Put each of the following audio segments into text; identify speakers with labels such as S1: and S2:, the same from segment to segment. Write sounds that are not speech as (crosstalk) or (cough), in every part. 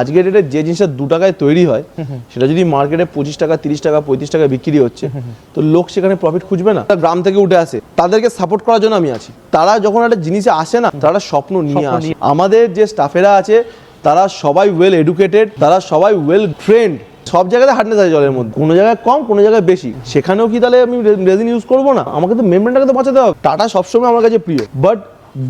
S1: আজকের ডেটে যে জিনিসটা দু টাকায় তৈরি হয় সেটা যদি মার্কেটে পঁচিশ টাকা তিরিশ টাকা পঁয়ত্রিশ টাকা বিক্রি হচ্ছে তো লোক সেখানে প্রফিট খুঁজবে না। গ্রাম থেকে উঠে আসে তাদেরকে সাপোর্ট করার জন্য আমি আছি। তারা যখন একটা জিনিসে আসে না তারা স্বপ্ন নিয়ে আসে। আমাদের যে স্টাফেরা আছে তারা সবাই ওয়েল এডুকেটেড তারা সবাই ওয়েল ট্রেন্ড সব জায়গাতে হার্ডনেস আছে জলের মধ্যে। কোনো জায়গায় কম কোনো জায়গায় বেশি। সেখানেও কি তাহলে আমি রেজিন ইউজ করব না? আমাকে তো মেমব্রেনটাকে তো বাঁচাতে হবে। টাটা সবসময় আমার কাছে প্রিয়। But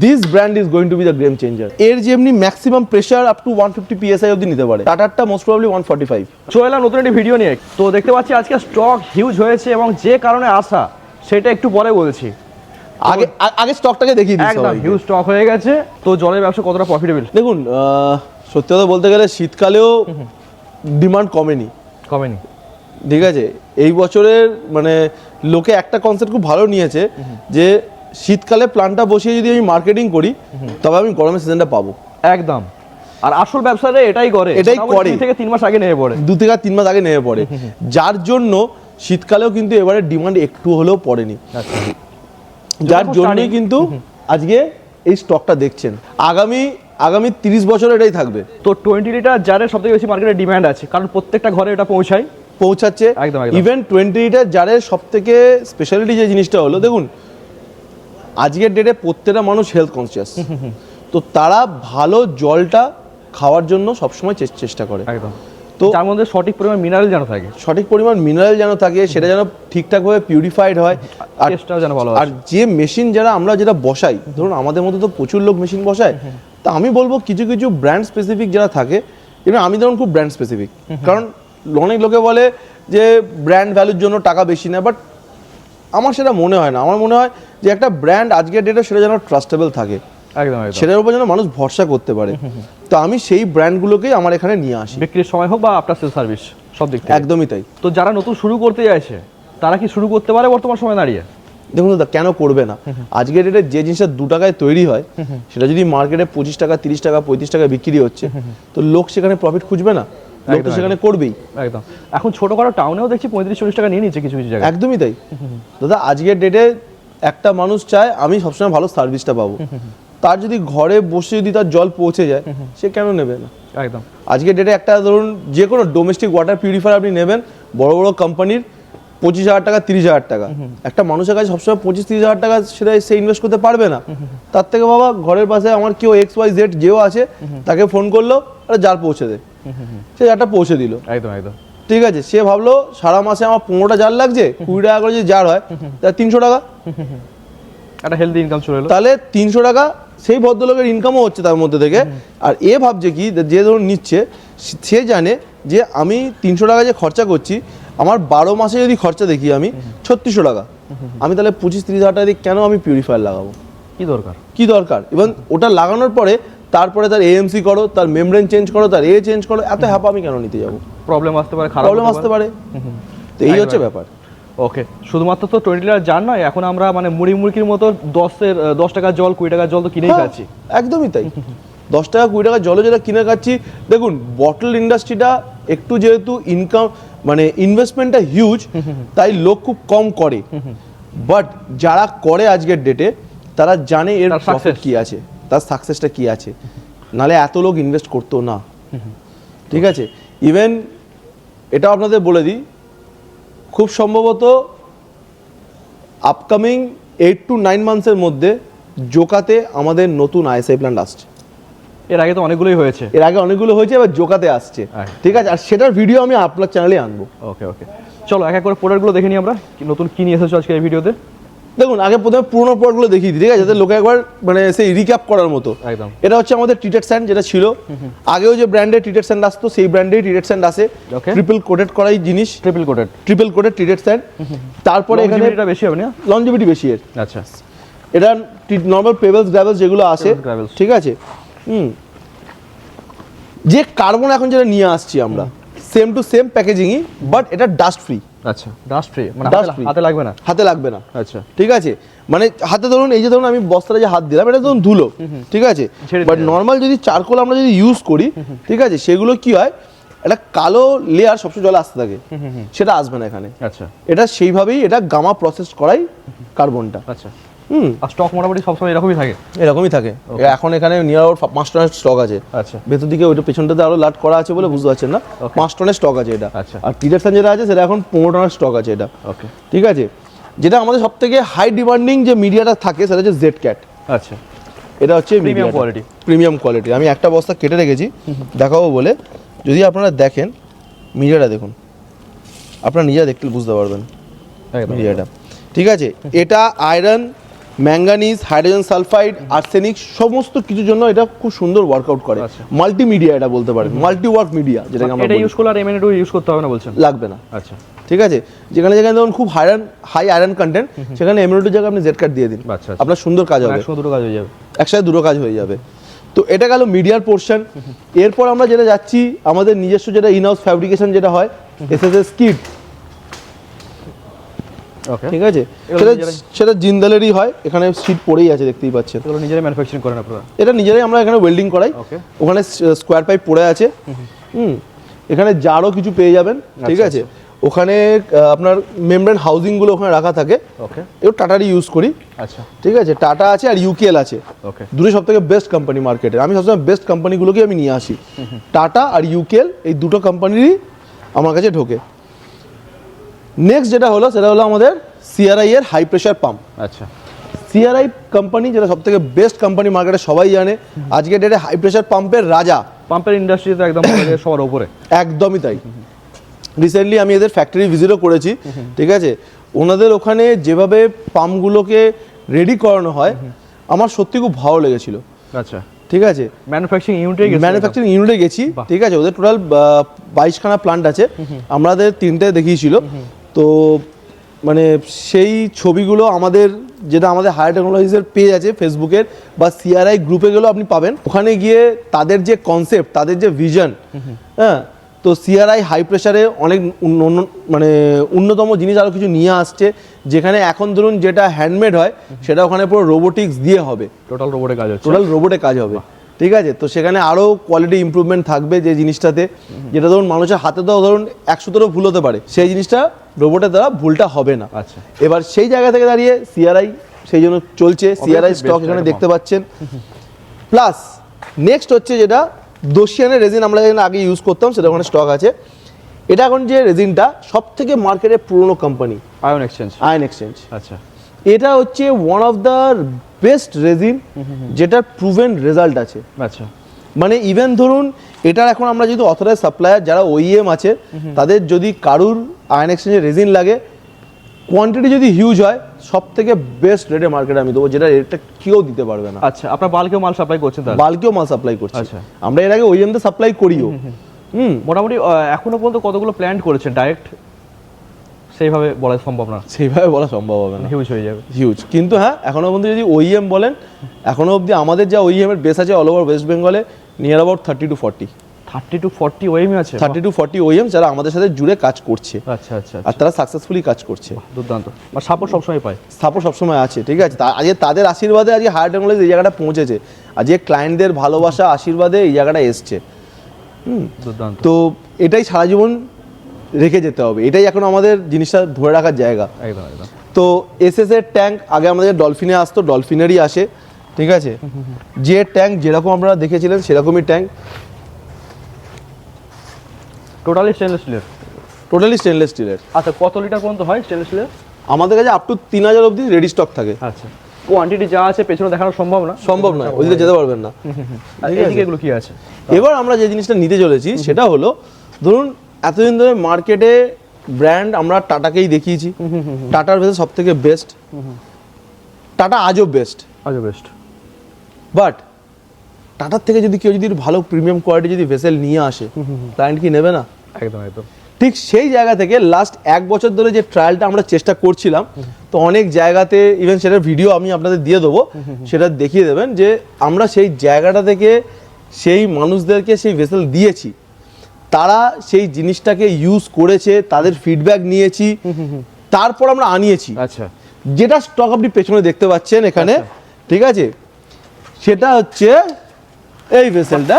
S1: this brand is going to be the game changer এর যে এমনি maximum pressure up to one fifty PSI অব্দি নিতে পারে। টাটারটা most probably one forty five
S2: চলে এলাম নতুন একটি ভিডিও নিয়ে। তো দেখতে পাচ্ছি আজকে স্টক হিউজ হয়েছে এবং যে কারণে আসা সেটা একটু পরে বলছি।
S1: আগে আগে স্টকটাকে দেখিয়ে দিই
S2: একদম হিউজ স্টক হয়ে গেছে। তো জলের ব্যবসা কতটা প্রফিটেবল
S1: দেখুন সত্যি কথা বলতে গেলে শীতকালেও ডিমান্ড কমেনি।
S2: কমেনি।
S1: ঠিক আছে? এই বছরের মানে লোকে একটা কনসেপ্ট খুব ভালো নিয়েছে যে শীতকালে প্ল্যানটা বসিয়ে যদি আমি মার্কেটিং করি তবে আমি গরমের সিজনটা পাবো।
S2: একদম। আর আসল ব্যবসাটা এটাই করে।
S1: এটাই করে।
S2: থেকে তিন মাস আগে নেমে পড়ে।
S1: দু থেকে তিন মাস আগে নেমে পড়ে। যার জন্য শীতকালেও কিন্তু এবারে ডিমান্ড একটু হলেও পড়েনি।
S2: আচ্ছা।
S1: যার জন্যই কিন্তু আজকে এই স্টকটা দেখছেন। আগামী আগামী তিরিশ বছর এটাই থাকবে।
S2: তো টোয়েন্টি লিটার জারের সব থেকে বেশি মার্কেটে ডিমান্ড আছে। কারণ প্রত্যেকটা ঘরে এটা পৌঁছায়।
S1: পৌঁছাচ্ছে।
S2: একদম, একদম।
S1: ইভেন টোয়েন্টি লিটার জারের সব থেকে স্পেশালিটি যে জিনিসটা হলো দেখুন আজকের ডেটে প্রত্যেকটা মানুষ হেলথ কনসিয়াস তো তারা ভালো জলটা খাওয়ার জন্য সবসময় চেষ্টা করে।
S2: একদম।
S1: তো-
S2: তার মধ্যে সঠিক পরিমাণ মিনারেল যেন থাকে।
S1: সঠিক পরিমাণ মিনারেল যেন থাকে সেটা যেন ঠিকঠাকভাবে পিউরিফাইড হয়। আর
S2: টেস্টটাও যেন ভালো
S1: আর যে মেশিন যারা আমরা যেটা বসাই ধরুন আমাদের মধ্যে তো প্রচুর লোক মেশিন বসায় তা আমি বলব কিছু কিছু ব্র্যান্ড স্পেসিফিক যারা থাকে এবং আমি ধরুন খুব ব্র্যান্ড স্পেসিফিক কারণ অনেক লোকে বলে যে ব্র্যান্ড ভ্যালুর জন্য টাকা বেশি নেয় বাট আমার সেটা মনে হয় না। আমার মনে হয় যে একটা ব্র্যান্ড আজকের ডেটে সেটা যেন ট্রাস্টেবল থাকে।
S2: একদম
S1: সেটার উপর যেন মানুষ ভরসা করতে পারে। তো আমি সেই ব্র্যান্ডগুলোকেই আমার এখানে নিয়ে আসি।
S2: বিক্রির সময় হোক বা আফটার সেল সার্ভিস সব দিক থেকে।
S1: একদমই তাই।
S2: তো যারা নতুন শুরু করতে চাইছে তারা কি শুরু করতে পারে বর্তমান সময় দাঁড়িয়ে?
S1: দেখুন দাদা কেন করবে না? আজকের ডেটে যে জিনিসটা দু টাকায় তৈরি হয় সেটা যদি মার্কেটে পঁচিশ টাকা তিরিশ টাকা পঁয়ত্রিশ টাকা বিক্রি হচ্ছে তো লোক সেখানে প্রফিট খুঁজবে না? লোক তো
S2: একদম,
S1: সেখানে করবেই।
S2: একদম। এখন ছোটখাটো টাউনেও দেখছি পঁয়ত্রিশ চল্লিশ টাকা নিয়ে নিচ্ছে কিছু কিছু জায়গায়।
S1: একদমই তাই। দাদা আজকের ডেটে একটা মানুষ চায় আমি সবসময় ভালো সার্ভিসটা পাবো। তার যদি ঘরে বসে যদি তার জল পৌঁছে যায় সে কেন নেবে না?
S2: একদম।
S1: আজকের ডেটে একটা ধরুন যে কোনো ডোমেস্টিক ওয়াটার পিউরিফায়ার আপনি নেবেন বড় বড় কোম্পানির পঁচিশ হাজার টাকা তিরিশ হাজার টাকা। একটা মানুষের কাছে সবসময় পঁচিশ তিরিশ হাজার টাকা সেটা সে ইনভেস্ট করতে পারবে না। তার থেকে বাবা ঘরের পাশে আমার কেউ এক্স ওয়াই জেড যেও আছে তাকে ফোন করল আর জার পৌঁছে দেয় সে জারটা পৌঁছে দিল।
S2: একদম একদম।
S1: ঠিক আছে সে ভাবলো সারা মাসে আমার পনেরোটা জার লাগছে কুড়ি টাকা করে যদি জার হয় তাহলে তিনশো টাকা।
S2: একটা হেলদি ইনকাম চলে এলো
S1: তাহলে তিনশো টাকা সেই ভদ্রলোকের ইনকামও হচ্ছে তার মধ্যে থেকে। আর এ ভাবছে কি যে ধরুন নিচ্ছে সে জানে যে আমি তিনশো টাকা যে খরচা করছি আমার বারো মাসে যদি খরচা দেখি আমি ছত্রিশশো টাকা। আমি তাহলে পঁচিশ তিরিশ হাজার টাকা দিয়ে কেন আমি পিউরিফায়ার লাগাবো?
S2: কি দরকার?
S1: কি দরকার? এবং ওটা লাগানোর পরে তারপরে তার এএমসি করো তার মেমব্রেন চেঞ্জ করো তার এ চেঞ্জ করো এত হ্যাপা আমি কেন নিতে যাব?
S2: প্রবলেম আসতে পারে খারাপ
S1: প্রবলেম আসতে পারে। তো এই হচ্ছে ব্যাপার।
S2: ওকে শুধুমাত্র তো টোয়েন্টি লিটার জান নয় এখন আমরা মানে মুড়ি মুড়কির মতো দশের দশ টাকার জল কুড়ি টাকার জল তো কিনেই
S1: হ্যাঁ,
S2: খাচ্ছি।
S1: একদমই তাই। দশ টাকা কুড়ি টাকা জলে যেটা কিনে খাচ্ছি দেখুন বটল ইন্ডাস্ট্রিটা একটু যেহেতু ইনকাম মানে ইনভেস্টমেন্টটা হিউজ তাই লোক খুব কম করে। বাট যারা করে আজকের ডেটে তারা জানে এর প্রফিট কি আছে। তার সাকসেসটা কি আছে? নালে এত লোক ইনভেস্ট করতো না। ঠিক আছে? ইভেন এটাও আপনাদের বলে দিই খুব সম্ভবত আপকামিং এইট টু নাইন মান্থসের মধ্যে জোকাতে আমাদের নতুন আইএসআই প্ল্যান্ট আসছে।
S2: এর আগে তো অনেকগুলোই হয়েছে।
S1: এর আগে অনেকগুলো হয়েছে এবার জোকাতে আসছে।
S2: হ্যাঁ।
S1: ঠিক আছে? আর সেটার ভিডিও আমি আপনার চ্যানেলে আনব।
S2: ওকে ওকে চলো এক এক করে প্রোডাক্টগুলো দেখে নিই আমরা কি নতুন কি নিয়ে এসেছ আজকে এই ভিডিওতে
S1: দেখুন আগে প্রথমে পুরোনো প্রোডাক্টগুলো দেখিয়ে দিই ঠিক আছে? যাতে লোকে একবার মানে সেই রিক্যাপ করার মতো।
S2: একদম।
S1: এটা হচ্ছে আমাদের টিটেড স্যান্ড যেটা ছিল। আগেও যে ব্র্যান্ডের টিটেড স্যান্ড আসতো সেই ব্র্যান্ডেই টিটেড স্যান্ড আসে। ট্রিপল কোটেড করাই জিনিস।
S2: ট্রিপল কোটেড
S1: ট্রিপল কোটেড টিটেড স্যান্ড তারপরে এখানে
S2: এটা বেশি হবে না?
S1: লঞ্জিভিটি বেশি এর।
S2: আচ্ছা।
S1: এটা নর্মাল পেবেলস গ্রাভেলস যেগুলো আসে ঠিক আছে? হুম। যে কার্বন এখন যেটা নিয়ে আসছি আমরা সেম টু সেম প্যাকেজিংই বাট এটা ডাস্ট ফ্রি
S2: আচ্ছা ডাস্ট ফ্রি মানে হাতে- হাতে লাগবে না?
S1: হাতে লাগবে না।
S2: আচ্ছা।
S1: ঠিক আছে? মানে হাতে ধরুন এই যে ধরুন আমি বস্তাটা যে হাত দিলাম এটা ধরুন ধুলো। ঠিক আছে? বাট নর্মাল যদি চারকোল আমরা যদি ইউজ করি ঠিক আছে? সেগুলো কি হয়? একটা কালো লেয়ার সবসময় জলে আসতে থাকে। সেটা আসবে না এখানে।
S2: আচ্ছা।
S1: এটা সেইভাবেই এটা গামা প্রসেস করাই কার্বনটা
S2: আচ্ছা।
S1: হুম।
S2: আর স্টক মোটামুটি সবসময় এরকমই থাকে?
S1: এরকমই থাকে। এখন এখানে নিয়ার আবাউট পাঁচ টনের স্টক আছে।
S2: আচ্ছা।
S1: ভেতর দিকে ওইটা পেছনটাতে আরও লাট করা আছে বলে বুঝতে পারছেন না? পাঁচ টনের স্টক আছে এটা।
S2: আচ্ছা।
S1: আর টিরেকশন যেটা আছে সেটা এখন পনেরো টনের স্টক আছে এটা।
S2: ওকে
S1: ঠিক আছে? যেটা আমাদের সব থেকে হাই ডিমান্ডিং যে মিডিয়াটা থাকে সেটা হচ্ছে জেড ক্যাট
S2: আচ্ছা।
S1: এটা হচ্ছে
S2: Premium quality।
S1: প্রিমিয়াম কোয়ালিটি আমি একটা বস্তা কেটে রেখেছি দেখাবো বলে। যদি আপনারা দেখেন মিডিয়াটা দেখুন। আপনারা নিজেরা দেখতে বুঝতে পারবেন মিডিয়াটা ঠিক আছে? এটা iron manganese hydrogen sulphide arsenic সমস্ত কিছুর জন্য এটা খুব সুন্দর ওয়ার্কআউট করে।
S2: আচ্ছা।
S1: মাল্টিমিডিয়া এটা বলতে পারেন মাল্টি ওয়ার্ক মিডিয়া যেটাকে আমরা
S2: এটা ইউজ করলে আর এমএনএটু ইউজ করতে হবে না বলছেন?
S1: লাগবে না।
S2: আচ্ছা।
S1: ঠিক আছে? যেখানে যেখানে ধরুন খুব হাইরন হাই আয়রন কন্টেন্ট সেখানে এমরোডের জায়গায় আপনি জেড কার্ড দিয়ে দিন।
S2: আচ্ছা, আচ্ছা।
S1: আপনার সুন্দর কাজ হবে।
S2: দুটো কাজ হয়ে যাবে।
S1: একসাথে দুটো কাজ হয়ে যাবে। তো এটা গেল মিডিয়ার পোর্শন এরপর আমরা যেটা যাচ্ছি আমাদের নিজস্ব যেটা ইনহাউস ফ্যাব্রিকেশন যেটা হয় এস এস এস কিট ঠিক আছে? সেটা জিন্দালেরই হয় এখানে সিট পড়েই আছে দেখতেই পাচ্ছেন।
S2: এগুলো নিজেরাই ম্যানুফ্যাকচারিং করেন আপনারা।
S1: এটা নিজেরাই আমরা এখানে ওয়েল্ডিং করাই। ওখানে স্কোয়ার পাইপ পড়ে আছে। হুম এখানে জারও কিছু পেয়ে যাবেন ঠিক
S2: আচ্ছা,
S1: আছে ওখানে আপনার মেমব্রেন হাউজিংগুলো ওখানে রাখা থাকে।
S2: ওকে
S1: এবার টাটারই ইউজ করি।
S2: আচ্ছা।
S1: ঠিক আছে? টাটা আছে আর ইউকেএল আছে।
S2: ওকে
S1: দুটো সব থেকে বেস্ট কোম্পানি মার্কেটে আমি সবসময় বেস্ট কোম্পানিগুলোকে আমি নিয়ে আসি। টাটা আর ইউকেএল এই দুটো কোম্পানিরই আমার কাছে ঢোকে। নেক্সট যেটা হলো সেটা হলো আমাদের সিআরআই এর হাই প্রেশার পাম্প
S2: আচ্ছা।
S1: সিআরআই কোম্পানি যেটা সব থেকে বেস্ট কোম্পানি মার্কেটে সবাই জানে আজকে ডেটে হাই প্রেশার পাম্পের রাজা।
S2: পাম্পের ইন্ডাস্ট্রি তো একদম (coughs) সবার উপরে।
S1: একদমই তাই। রিসেন্টলি আমি এদের ফ্যাক্টরি ভিজিটও করেছি ঠিক আছে? ওনাদের ওখানে যেভাবে পাম্পগুলোকে রেডি করানো হয় আমার সত্যি খুব ভালো লেগেছিল।
S2: আচ্ছা।
S1: ঠিক আছে?
S2: ম্যানুফ্যাকচারিং ইউনিটে গেছে
S1: ম্যানুফ্যাকচারিং ইউনিটে গেছি ঠিক আছে? ওদের টোটাল বাইশখানা প্লান্ট আছে। আমাদের তিনটে দেখিয়েছিল। তো মানে সেই ছবিগুলো আমাদের যেটা আমাদের হায়ার টেকনোলজিসের পেজ আছে ফেসবুকের বা সিআরআই গ্রুপে গেলেও আপনি পাবেন। ওখানে গিয়ে তাদের যে কনসেপ্ট তাদের যে ভিশন হ্যাঁ তো সিআরআই হাই প্রেশারে অনেক মানে অন্যতম জিনিস আরও কিছু নিয়ে আসছে যেখানে এখন ধরুন যেটা হ্যান্ডমেড হয় সেটা ওখানে পুরো রোবোটিক্স দিয়ে হবে।
S2: টোটাল রোবটে কাজ হবে
S1: টোটাল রোবটে কাজ হবে। ঠিক আছে? তো সেখানে আরও কোয়ালিটি ইমপ্রুভমেন্ট থাকবে যে জিনিসটাতে। যেটা ধরুন মানুষের হাতে তো ধরুন একশোতেরও ভুল হতে পারে। সেই জিনিসটা রোবটের দ্বারা ভুলটা হবে না।
S2: আচ্ছা।
S1: এবার সেই জায়গা থেকে দাঁড়িয়ে সিআরআই সেই জন্য চলছে। সিআরআই স্টক এখানে দেখতে পাচ্ছেন। প্লাস নেক্সট হচ্ছে যেটা দোশিয়ানের রেজিন আমরা যেখানে আগে ইউজ করতাম সেটা ওখানে স্টক আছে। এটা এখন যে রেজিনটা সব থেকে মার্কেটে পুরনো company
S2: ion exchange
S1: ion exchange
S2: আচ্ছা।
S1: এটা হচ্ছে one of the best resin যেটার প্রুভেন রেজাল্ট আছে।
S2: আচ্ছা।
S1: মানে ইভেন ধরুন এটার এখন আমরা যদি অথরাইজ সাপ্লায়ার যারা ওইএম আছে তাদের যদি কারুর আয়ন এক্সচেঞ্জের রেজিন লাগে কোয়ান্টিটি যদি হিউজ হয় সব থেকে বেস্ট রেটে মার্কেটে আমি দেবো যেটা রেটটা কেউ দিতে পারবে না।
S2: আচ্ছা আপনার বালকেও মাল সাপ্লাই করছেন তাহলে?
S1: বাল্কেও মাল সাপ্লাই করছি।
S2: আচ্ছা।
S1: আমরা এর আগে ওইএমতে সাপ্লাই করিও। হুম
S2: মোটামুটি এখনও পর্যন্ত কতগুলো প্ল্যান করেছেন? ডাইরেক্ট সেইভাবে বলা সম্ভব না।
S1: সেইভাবে বলা সম্ভব হবে না।
S2: হিউজ হয়ে যাবে।
S1: হিউজ কিন্তু হ্যাঁ এখনও পর্যন্ত যদি ওইএম বলেন এখনও অবধি আমাদের যা ওইএম এর বেস আছে অল ওভার ওয়েস্ট বেঙ্গলে near about thirty to forty
S2: thirty to forty OME আছে?
S1: থার্টি টু ফর্টি ওইএম যারা আমাদের সাথে জুড়ে কাজ করছে।
S2: আচ্ছা আচ্ছা
S1: আর তারা সাকসেসফুলি কাজ করছে।
S2: দুর্দান্ত। বা সাপোর্ট সবসময় পায়।
S1: সাপোর্ট সবসময় আছে ঠিক আছে? আজকে তাদের আশীর্বাদে আজকে হায়ার টেকনোলজি এই জায়গাটা পৌঁছেছে। আজকে ক্লায়েন্টদের ভালোবাসা আশীর্বাদে এই জায়গাটা এসছে। হুম?
S2: দুর্দান্ত।
S1: তো এটাই সারা জীবন রেখে যেতে হবে। এটাই এখন আমাদের জিনিসটা ধরে রাখার জায়গা।
S2: একদম একদম।
S1: তো এস এস এর ট্যাঙ্ক আগে আমাদের ডলফিনে আসতো ডলফিনেরই আসে ঠিক আছে? যে ট্যাঙ্ক যেরকম আপনারা দেখেছিলেন সেরকমই ট্যাঙ্ক
S2: টোটালি স্টেনলেস স্টিলের
S1: টোটালি স্টেনলেস স্টিলের
S2: আচ্ছা কত লিটার পর্যন্ত হয় স্টেনলেস স্টিলের
S1: আমাদের কাছে আপ টু তিন হাজার অব্দি রেডি স্টক থাকে।
S2: আচ্ছা। কোয়ান্টিটি যা আছে পেছনে দেখানো সম্ভব না?
S1: সম্ভব নয় ওইদিকে যেতে পারবেন না।
S2: এগুলো কি আছে?
S1: এবার আমরা যে জিনিসটা নিতে চলেছি সেটা হলো ধরুন এতদিন ধরে মার্কেটে ব্র্যান্ড আমরা টাটাকেই দেখিয়েছি। টাটার ভেতরে সব থেকে বেস্ট টাটা আজও বেস্ট।
S2: আজও বেস্ট।
S1: বাট টাটার থেকে যদি কেউ যদি ভালো প্রিমিয়াম কোয়ালিটি যদি ভেসেল নিয়ে আসে ক্লায়েন্ট কি নেবে না?
S2: একদম একদম।
S1: ঠিক সেই জায়গা থেকে লাস্ট এক বছর ধরে যে ট্রায়ালটা আমরা চেষ্টা করছিলাম তো অনেক জায়গাতে ইভেন সেটার ভিডিও আমি আপনাদের দিয়ে দেবো। সেটা দেখিয়ে দেবেন যে আমরা সেই জায়গাটা থেকে সেই মানুষদেরকে সেই ভেসেল দিয়েছি। তারা সেই জিনিসটাকে ইউজ করেছে তাদের ফিডব্যাক নিয়েছি তারপর আমরা আনিয়েছি।
S2: আচ্ছা।
S1: যেটা স্টক আপনি পেছনে দেখতে পাচ্ছেন এখানে ঠিক আছে? সেটা হচ্ছে এই ভেসেলটা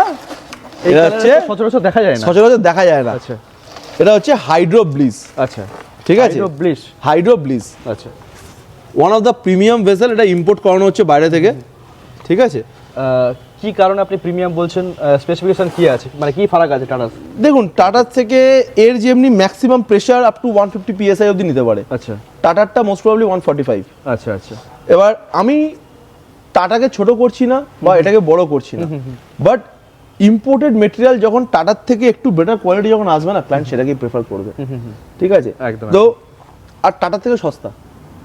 S1: এটা হচ্ছে
S2: সচরাচর দেখা যায় না।
S1: সচরাচর দেখা যায় না।
S2: আচ্ছা।
S1: এটা হচ্ছে হাইড্রো ব্লিস
S2: আচ্ছা।
S1: ঠিক আছে?
S2: ব্লিশ
S1: হাইড্রো ব্লিস
S2: আচ্ছা।
S1: One of the premium vessel এটা ইম্পোর্ট করানো হচ্ছে বাইরে থেকে। ঠিক আছে?
S2: কি কারণে আপনি প্রিমিয়াম বলছেন? স্পেসিফিকেশন কি আছে? মানে কি ফারাক আছে টাটার
S1: দেখুন টাটার থেকে এর যেমনি maximum pressure up to one fifty PSI অবধি নিতে পারে।
S2: আচ্ছা।
S1: টাটারটা most probably one forty five
S2: আচ্ছা আচ্ছা।
S1: এবার আমি টাটাকে ছোট করছি না বা এটাকে বড় করছি না। বাট ইম্পোর্টেড মেটেরিয়াল যখন টাটার থেকে একটু বেটার কোয়ালিটি যখন আসবে না ক্লায়েন্ট সেটাকেই প্রেফার করবে। ঠিক আছে?
S2: একদম,
S1: তো আর টাটার থেকে সস্তা।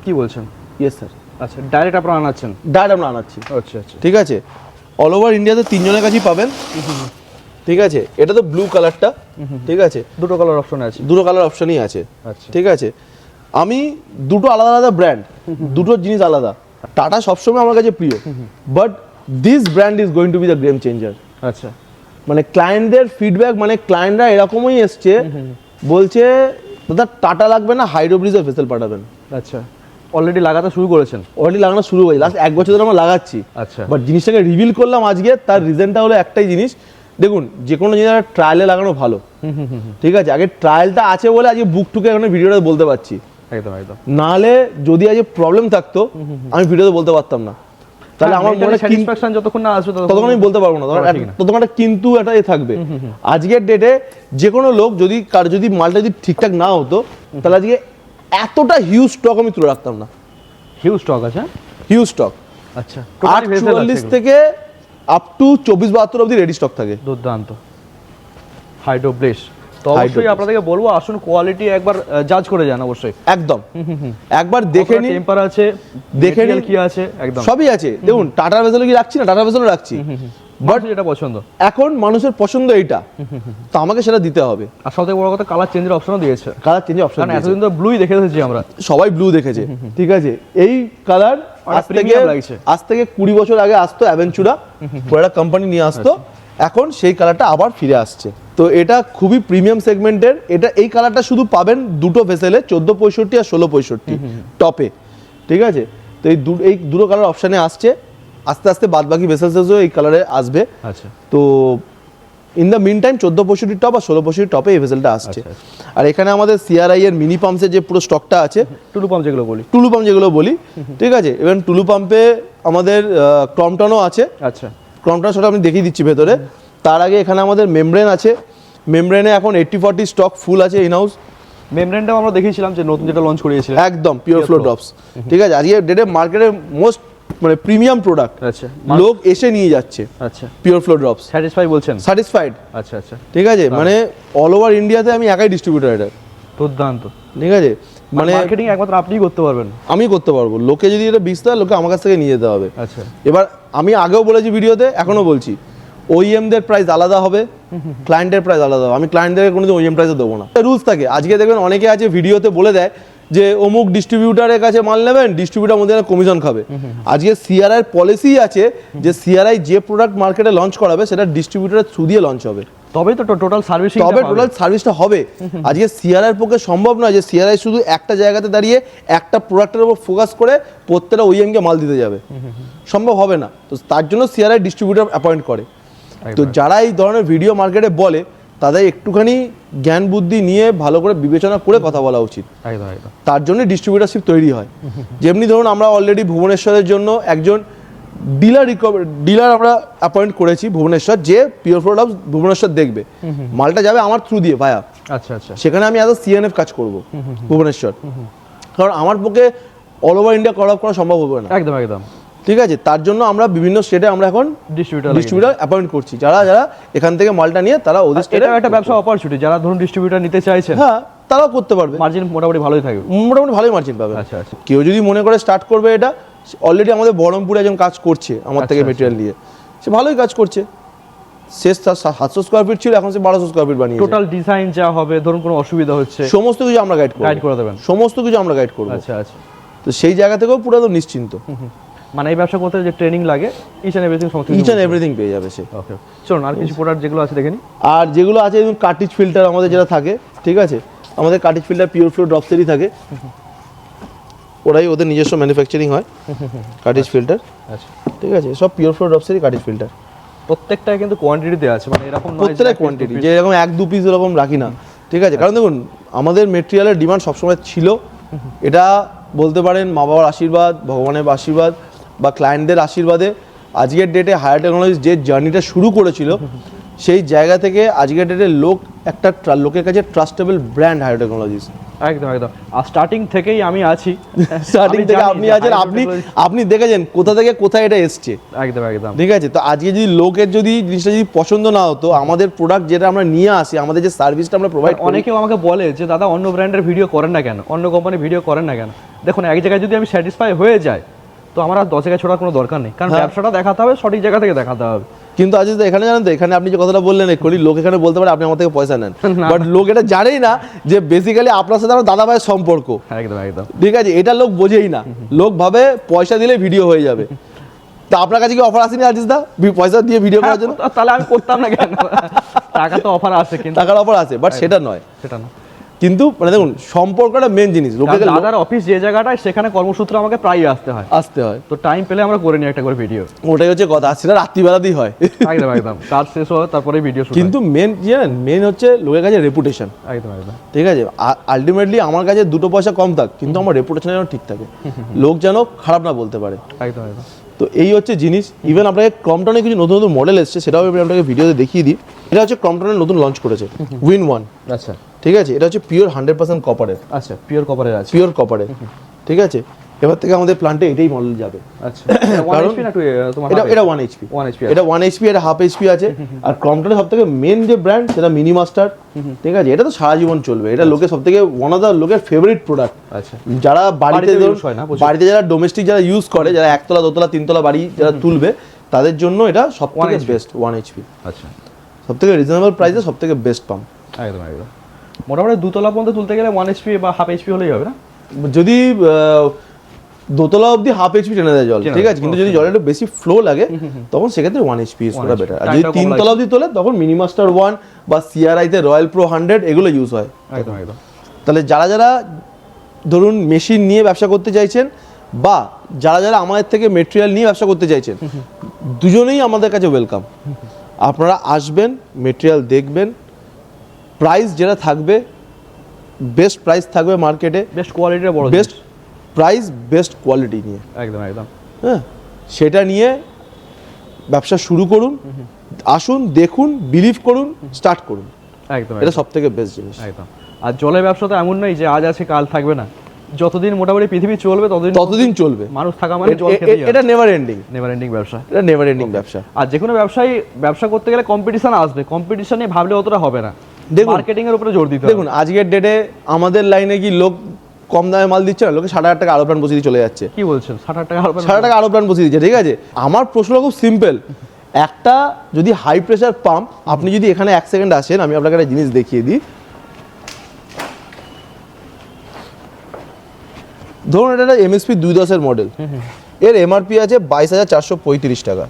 S2: কি বলছেন?
S1: ইয়েস স্যার
S2: আচ্ছা ডাইরেক্ট আপনারা আনাচ্ছেন?
S1: ডাইরেক্ট আমরা আনাচ্ছি।
S2: আচ্ছা আচ্ছা।
S1: ঠিক আছে? অল ওভার ইন্ডিয়াতে তিনজনের কাছেই পাবেন। ঠিক আছে? এটা তো ব্লু কালারটা ঠিক আছে?
S2: দুটো কালার অপশন আছে।
S1: দুটো কালার অপশনই আছে।
S2: আচ্ছা।
S1: ঠিক আছে? আমি দুটো আলাদা আলাদা ব্র্যান্ড দুটো জিনিস আলাদা। টাটা সবসময় আমার কাছে প্রিয়। But this brand is going to be the game changer
S2: আচ্ছা।
S1: মানে ক্লায়েন্টদের ফিডব্যাক মানে ক্লায়েন্টরা এরকমই এসছে বলছে দাদা টাটা লাগবে না হাইড্রো ব্রিজের ভেসেল পাঠাবেন।
S2: আচ্ছা। অলরেডি লাগাতে শুরু করেছেন।
S1: অলরেডি লাগানো শুরু হয়েছে লাস্ট এক বছর ধরে আমরা লাগাচ্ছি।
S2: আচ্ছা।
S1: বাট জিনিসটাকে রিভিল করলাম আজকে তার রিজনটা হলো একটাই জিনিস। দেখুন যে কোনো জিনিস ট্রায়ালে লাগানো ভালো। ঠিক আছে? আগে ট্রায়ালটা আছে বলে আজকে বুক টুকে এখন ভিডিওটা বলতে পারছি।
S2: একদম একদম।
S1: নাহলে যদি আজকে প্রবলেম থাকতো আমি ভিডিওতে বলতে পারতাম না। তাহলে আমার মনে
S2: স্যাটিসফ্যাকশন যতক্ষণ না আসবে
S1: ততক্ষণ আমি বলতে পারব না। ততক্ষণ একটা কিন্তু একটা এ থাকবে। আজকের ডেটে যে কোনো লোক যদি কার যদি মালটা যদি ঠিকঠাক না হতো তাহলে আজকে এতটা হিউজ স্টক আমি তুলে রাখতাম না।
S2: হিউজ স্টক আছে?
S1: হিউজ স্টক
S2: আচ্ছা
S1: আট চুয়াল্লিশ থেকে আপ টু চব্বিশ বাহাত্তর অবধি রেডি স্টক থাকে।
S2: দুর্দান্ত। হাইড্রো ব্লেস তো অবশ্যই আপনাদেরকে বলব আসুন কোয়ালিটি একবার জাজ করে যান অবশ্যই।
S1: একদম। একবার দেখে নিন।
S2: টেম্পার আছে?
S1: দেখে নিন।
S2: কি আছে? একদম।
S1: সবই আছে। দেখুন টাটার ভেসেল কি রাখছি না? টাটার ভেসেলও রাখছি।
S2: বাট যেটা পছন্দ।
S1: এখন মানুষের পছন্দ এইটা। তো আমাকে সেটা দিতে হবে।
S2: আর সবথেকে বড় কথা কালার চেঞ্জের অপশনও দিয়েছে।
S1: কালার চেঞ্জ অপশন
S2: কারণ এতদিন তো ব্লুই দেখে এসেছি আমরা।
S1: সবাই ব্লু দেখেছে। ঠিক আছে? এই কালার আজ থেকে। আজ থেকে কুড়ি বছর আগে আসতো অ্যাভেঞ্চুরা একটা কোম্পানি নিয়ে আসতো।
S2: আচ্ছা।
S1: এখন সেই কালারটা আবার ফিরে আসছে। তো এটা খুবই প্রিমিয়াম সেগমেন্টের এটা এই কালারটা শুধু পাবেন দুটো ভেসেলে চোদ্দ পঁয়ষট্টি আর ষোলো পঁয়ষট্টি টপে ঠিক আছে? তো এই দু এই দুটো কালার অপশানে আসছে। আস্তে আস্তে বাদ বাকি ভেসেলসও এই কালারে আসবে।
S2: আচ্ছা।
S1: তো ইন দ্য মিন টাইম চোদ্দ পঁয়ষট্টি টপ আর ষোলো পঁয়ষট্টি টপে এই ভেসেলটা আসছে।
S2: আচ্ছা,
S1: আর এখানে আমাদের সিআরআই এর মিনি পাম্পসের যে পুরো স্টকটা আছে
S2: টুলু পাম্প যেগুলো বলি।
S1: টুলু পাম্প যেগুলো বলি ঠিক আছে? এবং টুলু পাম্পে আমাদের ক্রমটনও আছে।
S2: আচ্ছা।
S1: ক্রমটন সেটা আমি দেখিয়ে দিচ্ছি ভেতরে। তার আগে এখানে আমাদের মেমব্রেন আছে। মেমব্রেনে এখন এইট্টি ফর্টি স্টক ফুল আছে ইন হাউস
S2: মেমব্রেনটাও আমরা দেখিয়েছিলাম যে নতুন যেটা লঞ্চ করিয়েছিলেন।
S1: একদম পিওর ফ্লো ড্রপস ঠিক আছে? আজকে ডেটে মার্কেটের মোস্ট মানে প্রিমিয়াম প্রোডাক্ট
S2: আচ্ছা।
S1: লোক এসে নিয়ে যাচ্ছে।
S2: আচ্ছা।
S1: পিওর ফ্লো ড্রপস
S2: স্যাটিসফাই বলছেন?
S1: স্যাটিসফাইড
S2: আচ্ছা আচ্ছা।
S1: ঠিক আছে? মানে অল ওভার ইন্ডিয়াতে আমি একাই ডিস্ট্রিবিউটার এটা
S2: দুর্দান্ত।
S1: ঠিক আছে? মানে
S2: মার্কেটিং একমাত্র আপনিই করতে পারবেন।
S1: আমি করতে পারব। লোকে যদি এটা হয় লোকে আমার কাছ থেকে নিয়ে যেতে হবে।
S2: আচ্ছা।
S1: এবার আমি আগেও বলেছি ভিডিওতে এখনও বলছি। ওইএমদের প্রাইস আলাদা হবে। ক্লায়েন্টের প্রাইস আলাদা হবে। আমি ক্লায়েন্টদের কোনোদিন ওইএম প্রাইসে দেবো না। রুলস থাকে। আজকে দেখবেন অনেকে আছে ভিডিওতে বলে দেয় যে অমুক ডিস্ট্রিবিউটারের কাছে মাল নেবেন ডিস্ট্রিবিউটার মধ্যে কমিশন খাবে। আজকে সিআরআই পলিসি আছে যে সিআরআই যে প্রোডাক্ট মার্কেটে লঞ্চ করাবে সেটা ডিস্ট্রিবিউটারের থ্রু দিয়ে লঞ্চ হবে।
S2: তবে তো টোটাল সার্ভিসিং
S1: তবে টোটাল সার্ভিসটা হবে। আজকে সিআরআই পক্ষে সম্ভব নয় যে সিআরআই শুধু একটা জায়গাতে দাঁড়িয়ে একটা প্রোডাক্টের উপর ফোকাস করে প্রত্যেকটা ওইএমকে মাল দিতে যাবে। সম্ভব হবে না। তো তার জন্য সিআরআই ডিস্ট্রিবিউটার অ্যাপয়েন্ট করে। তো যারা এই ধরনের ভিডিও মার্কেটে বলে তাদের একটুখানি জ্ঞান বুদ্ধি নিয়ে ভালো করে বিবেচনা করে কথা বলা উচিত। তার জন্য ডিস্ট্রিবিউটারশিপ তৈরি হয়। (laughs) যেমনি ধরুন আমরা অলরেডি ভুবনেশ্বরের জন্য একজন ডিলার রিকভার ডিলার আমরা অ্যাপয়েন্ট করেছি ভুবনেশ্বর যে পিওর প্রোডাক্ট ভুবনেশ্বর দেখবে। মালটা যাবে আমার থ্রু দিয়ে ভায়া
S2: আচ্ছা আচ্ছা।
S1: সেখানে আমি এত সিএনএফ কাজ করব ভুবনেশ্বর। কারণ আমার পক্ষে অল ওভার ইন্ডিয়া করা করা সম্ভব হবে না।
S2: একদম একদম।
S1: ঠিক আছে? তার জন্য আমরা বিভিন্ন স্টেটে আমরা এখন
S2: ডিস্ট্রিবিউটার
S1: ডিস্ট্রিবিউটার অ্যাপয়েন্ট করছি। যারা যারা এখান থেকে মালটা নিয়ে তারা ওদের স্টেটে
S2: একটা ব্যবসা অপরচুনিটি যারা ধরুন ডিস্ট্রিবিউটার নিতে চাইছেন
S1: হ্যাঁ তারাও করতে পারবে।
S2: মার্জিন মোটামুটি ভালোই থাকবে।
S1: মোটামুটি ভালোই মার্জিন পাবে।
S2: আচ্ছা আচ্ছা।
S1: কেউ যদি মনে করে স্টার্ট করবে এটা অলরেডি আমাদের বহরমপুরে একজন কাজ করছে আমার থেকে
S2: আচ্ছা,
S1: মেটেরিয়াল নিয়ে। সে ভালোই কাজ করছে। শেষ তার সাতশো স্কোয়ার ফিট ছিল এখন সে বারোশো স্কোয়ার ফিট বানিয়ে
S2: টোটাল ডিজাইন যা হবে ধরুন কোনো অসুবিধা হচ্ছে
S1: সমস্ত কিছু আমরা গাইড
S2: গাইড করে দেবেন।
S1: সমস্ত কিছু আমরা গাইড করব।
S2: আচ্ছা আচ্ছা।
S1: তো সেই জায়গা থেকেও পুরো নিশ্চিন্ত।
S2: মানে এই ব্যবসা করতে যে ট্রেনিং লাগে ইচ অ্যান্ড এভরিথিং সমস্ত
S1: ইচ অ্যান্ড এভরিথিং পেয়ে যাবে সে।
S2: ওকে চলুন আর কিছু প্রোডাক্ট যেগুলো আছে দেখে নিই
S1: আর যেগুলো আছে যেমন কার্টিজ ফিল্টার আমাদের যেটা থাকে ঠিক আছে? আমাদের কার্টিজ ফিল্টার পিওর ফ্লো ড্রপসেরই থাকে। ওরাই ওদের নিজস্ব ম্যানুফ্যাকচারিং হয় কার্টিজ ফিল্টার
S2: আচ্ছা
S1: ঠিক আছে? সব পিওর ফ্লো ড্রপসেরই কার্টিজ ফিল্টার
S2: প্রত্যেকটা কিন্তু কোয়ান্টিটিতে আছে মানে এরকম
S1: প্রত্যেকটা কোয়ান্টিটি যে এরকম এক দু পিস এরকম রাখি না। ঠিক আছে? কারণ দেখুন আমাদের মেটেরিয়ালের ডিমান্ড সবসময় ছিল। এটা বলতে পারেন মা বাবার আশীর্বাদ ভগবানের আশীর্বাদ বা ক্লায়েন্টদের আশীর্বাদে আজকের ডেটে হায়ার টেকনোলজি যে জার্নিটা শুরু করেছিল সেই জায়গা থেকে আজকের ডেটে লোক একটা লোকের কাছে ট্রাস্টেবল ব্র্যান্ড হায়ার টেকনোলজিস
S2: একদম একদম। আর স্টার্টিং থেকেই আমি আছি। (laughs)
S1: স্টার্টিং থেকে আপনি আছেন আপনি আপনি দেখেছেন কোথা থেকে কোথায় এটা এসছে।
S2: একদম একদম।
S1: ঠিক আছে? তো আজকে যদি লোকের যদি জিনিসটা যদি পছন্দ না হতো আমাদের প্রোডাক্ট যেটা আমরা নিয়ে আসি আমাদের যে সার্ভিসটা আমরা প্রোভাইড
S2: অনেকেও আমাকে বলে যে দাদা অন্য ব্র্যান্ডের ভিডিও করেন না কেন? অন্য কোম্পানির ভিডিও করেন না কেন? দেখুন এক জায়গায় যদি আমি স্যাটিসফাই হয়ে যাই তো আমার আর দশ জায়গায় ছোড়ার কোনো দরকার নেই। কারণ
S1: হ্যাঁ।
S2: ব্যবসাটা দেখাতে হবে সঠিক জায়গা থেকে দেখাতে হবে।
S1: কিন্তু আজ এখানে জানেন তো এখানে আপনি যে কথাটা বললেন এক্ষুনি লোক এখানে বলতে পারে আপনি আমার থেকে পয়সা নেন। (laughs) বাট লোক এটা জানেই না যে বেসিক্যালি আপনার সাথে আমার দাদা ভাইয়ের সম্পর্ক।
S2: একদম একদম।
S1: ঠিক আছে? এটা লোক বোঝেই না। লোক ভাবে পয়সা দিলে ভিডিও হয়ে যাবে। তা আপনার কাছে কি অফার আসেনি আজিজ দা পয়সা দিয়ে ভিডিও করার জন্য?
S2: হ্যাঁ, তাহলে আমি করতাম না কেন? টাকা তো অফার আছে কিন্তু।
S1: টাকার অফার আছে বাট সেটা নয়।
S2: সেটা না
S1: কিন্তু মানে দেখুন সম্পর্কটা মেন জিনিস। লোকে
S2: কারণ দাদার অফিস যে জায়গাটায় সেখানে কর্মসূত্রে আমাকে প্রায়ই আসতে হয়।
S1: আসতে হয়।
S2: তো টাইম পেলে আমরা করে নিই একটা করে ভিডিও
S1: ওটাই হচ্ছে কথা সেটা রাত্রিবেলাতেই হয়।
S2: একদম একদম। কাজ শেষ হয় তারপরে ভিডিও
S1: কিন্তু মেন জানেন মেন হচ্ছে লোকের কাছে রেপুটেশন
S2: একদম একদম।
S1: ঠিক আছে? আলটিমেটলি আমার কাছে দুটো পয়সা কম থাক কিন্তু আমার রেপুটেশন যেন ঠিক থাকে। লোক যেন খারাপ না বলতে পারে।
S2: একদম একদম।
S1: তো এই হচ্ছে জিনিস। ইভেন আপনাকে ক্রমটনে কিছু নতুন নতুন মডেল এসছে সেটাও আমি আপনাকে ভিডিওতে দেখিয়ে দিই। এটা হচ্ছে ক্রমটনের নতুন লঞ্চ করেছে উইন ওয়ান
S2: আচ্ছা।
S1: ঠিক আছে? এটা হচ্ছে পিওর হান্ড্রেড পার্সেন্ট কপারের
S2: আচ্ছা পিওর কপারের আছে।
S1: পিওর কপারের ঠিক আছে? এবার থেকে আমাদের প্লান্টে এটাই মডেল যাবে।
S2: আচ্ছা। ওয়ান
S1: এটা এটা ওয়ান এইচপি
S2: ওয়ান এইচপি
S1: এটা ওয়ান এইচপি এটা হাফ এইচপি আছে। আর ক্রমটনের সব থেকে মেন যে ব্র্যান্ড সেটা মিনি মাস্টার ঠিক আছে? এটা তো সারা জীবন চলবে। এটা লোকের সব থেকে ওয়ান অফ দ্য লোকের ফেভারিট প্রোডাক্ট
S2: আচ্ছা।
S1: যারা বাড়িতে
S2: বাড়িতে
S1: যারা ডোমেস্টিক যারা ইউজ করে যারা একতলা দোতলা তিনতলা বাড়ি যারা তুলবে তাদের জন্য এটা সব থেকে
S2: 1
S1: বেস্ট ওয়ান এইচপি
S2: আচ্ছা।
S1: সব থেকে রিজনেবল প্রাইসে সব থেকে বেস্ট পাম্প
S2: একদম একদম। মোটামুটি দুতলা পর্যন্ত তুলতে গেলে ওয়ান এইচপি বা হাফ এইচপি হলেই হবে না?
S1: যদি দোতলা অবধি হাফ এইচপি টেনে দেয় জল ঠিক আছে? কিন্তু যদি জলের একটু বেশি ফ্লো লাগে তখন সেক্ষেত্রে ওয়ান এইচপি ইউজ করা
S2: 1
S1: বেটার আর যদি তিনতলা। অবধি তোলে তখন মিনিমাস্টার ওয়ান বা সিআরআইতে রয়্যাল প্রো হান্ড্রেড এগুলো ইউজ হয়।
S2: একদম একদম।
S1: তাহলে যারা যারা ধরুন মেশিন নিয়ে ব্যবসা করতে চাইছেন বা যারা যারা আমাদের থেকে মেটেরিয়াল নিয়ে ব্যবসা করতে চাইছেন দুজনেই আমাদের কাছে ওয়েলকাম আপনারা আসবেন মেটেরিয়াল দেখবেন প্রাইস যেটা থাকবে বেস্ট প্রাইস থাকবে মার্কেটে
S2: বেস্ট কোয়ালিটির বড়
S1: বেস্ট প্রাইস বেস্ট কোয়ালিটি নিয়ে।
S2: একদম একদম।
S1: হ্যাঁ? সেটা নিয়ে ব্যবসা শুরু করুন আসুন দেখুন বিলিভ করুন স্টার্ট করুন।
S2: একদম
S1: এটা সব থেকে বেস্ট জিনিস।
S2: একদম। আর জলের ব্যবসা তো এমন নয় যে আজ আছে কাল থাকবে না। যতদিন মোটামুটি পৃথিবী চলবে ততদিন
S1: ততদিন চলবে।
S2: মানুষ থাকা মানে জল খেতেই
S1: এটা নেভার এন্ডিং
S2: নেভার এন্ডিং ব্যবসা।
S1: এটা নেভার এন্ডিং ব্যবসা।
S2: আর যে কোনো ব্যবসায়ী ব্যবসা করতে গেলে কম্পিটিশন আসবে। কম্পিটিশন নিয়ে ভাবলে অতটা হবে না।
S1: দেখুন-
S2: মার্কেটিং এর উপরে জোর দিতে হবে।
S1: দেখুন আজকের ডেটে আমাদের লাইনে কি লোক কম দামে মাল দিচ্ছে না লোকে ষাট হাজার টাকা আরও প্ল্যান বসিয়ে চলে যাচ্ছে।
S2: কি বলছেন? ষাট হাজার টাকা না?
S1: ষাট টাকা আরও প্ল্যান বসিয়ে দিচ্ছে ঠিক আছে? আমার প্রশ্নটা খুব সিম্পল একটা যদি হাই প্রেশার পাম্প আপনি যদি এখানে এক সেকেন্ড আসেন আমি আপনাকে একটা জিনিস দেখিয়ে দিই। ধরুন এটা একটা এমএসপি দুই দশের মডেল এর এমআরপি আছে বাইশ হাজার চারশো পঁয়ত্রিশ টাকা।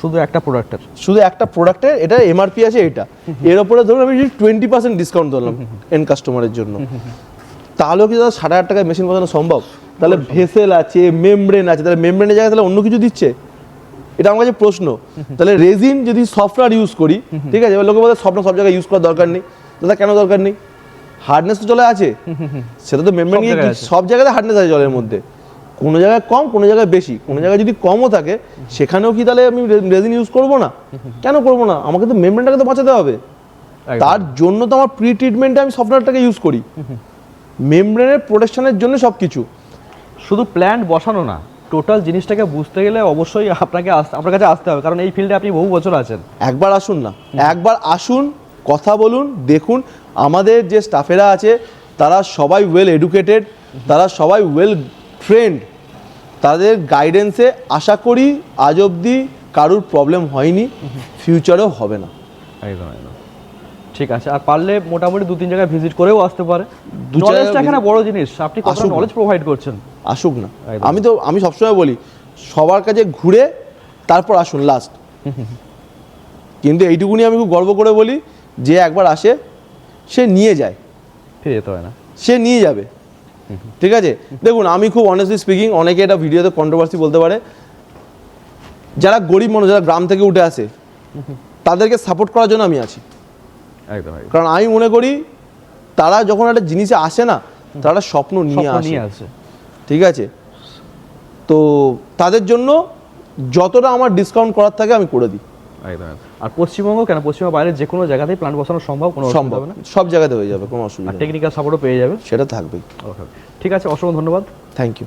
S2: শুধু একটা প্রোডাক্টের
S1: শুধু একটা প্রোডাক্টের এটা এমআরপি আছে এটা। এর ওপরে ধরুন আমি টোয়েন্টি পার্সেন্ট ডিসকাউন্ট ধরলাম এন্ড কাস্টমারের জন্য। তাহলেও কি দাদা হাজার টাকায় মেশিন বসানো সম্ভব? তাহলে ভেসেল আছে মেমব্রেন আছে তাহলে মেমব্রেনের জায়গায় তাহলে অন্য কিছু দিচ্ছে? এটা আমার কাছে প্রশ্ন। তাহলে রেজিন যদি সফটওয়্যার ইউজ করি ঠিক আছে? লোকে বলে সফটওয়্যার সব জায়গায় ইউজ করার দরকার নেই। দাদা কেন দরকার নেই? হার্ডনেস তো চলে আছে। সেটা তো মেমব্রেন
S2: সব জায়গায় আছে।
S1: সব জায়গাতে হার্ডনেস আছে জলের মধ্যে? কোনো জায়গায় কম কোনো জায়গায় বেশি। কোনো জায়গায় যদি কমও থাকে সেখানেও কি তাহলে আমি রেজিন ইউজ করব না? কেন করব না? আমাকে তো মেমব্রেনটাকে তো বাঁচাতে হবে। তার জন্য তো আমার প্রি ট্রিটমেন্টে আমি সফটওয়্যারটাকে ইউজ করি। মেমব্রেনের প্রোটেকশনের জন্য সব কিছু
S2: শুধু প্ল্যান্ট বসানো না টোটাল জিনিসটাকে বুঝতে গেলে অবশ্যই আপনাকে আপনার কাছে আসতে হবে কারণ এই ফিল্ডে আপনি বহু বছর আছেন।
S1: একবার আসুন না একবার আসুন কথা বলুন দেখুন আমাদের যে স্টাফেরা আছে তারা সবাই ওয়েল এডুকেটেড তারা সবাই ওয়েল ট্রেন্ড তাদের গাইডেন্সে আশা করি আজ অবধি কারুর প্রবলেম হয়নি ফিউচারেও হবে না।
S2: একদম একদম। ঠিক আছে আর পারলে মোটামুটি দু তিন জায়গায় ভিজিট করেও আসতে পারে। নলেজটা এখানে বড় জিনিস আপনি কত নলেজ প্রোভাইড করছেন?
S1: আসুক না। আমি তো আমি সবসময় বলি সবার কাছে ঘুরে তারপর আসুন লাস্ট কিন্তু এইটুকুনি আমি খুব গর্ব করে বলি যে একবার আসে সে নিয়ে যায়।
S2: ফিরে যেতে হয় না।
S1: সে নিয়ে যাবে। ঠিক আছে? দেখুন আমি খুব অনেস্টলি স্পিকিং অনেকে এটা ভিডিওতে কন্ট্রোভার্সি বলতে পারে। যারা গরিব মানুষ যারা গ্রাম থেকে উঠে আসে তাদেরকে সাপোর্ট করার জন্য আমি আছি।
S2: একদম
S1: কারণ আমি মনে করি তারা যখন একটা জিনিসে আসে না তারা স্বপ্ন নিয়ে আসে। ঠিক আছে? তো তাদের জন্য যতটা আমার ডিসকাউন্ট করার থাকে আমি করে দিই।
S2: আর পশ্চিমবঙ্গ কেন? পশ্চিমবঙ্গ বাইরে যে কোনো জায়গাতেই প্ল্যান্ট বসানো সম্ভব? কোনো
S1: সম্ভব।
S2: হবে না?
S1: সব জায়গাতে হয়ে যাবে কোনো অসুবিধা।
S2: টেকনিক্যাল সাপোর্টও পেয়ে যাবে।
S1: সেটা থাকবেই।
S2: ঠিক আছে অসংখ্য ধন্যবাদ।
S1: Thank you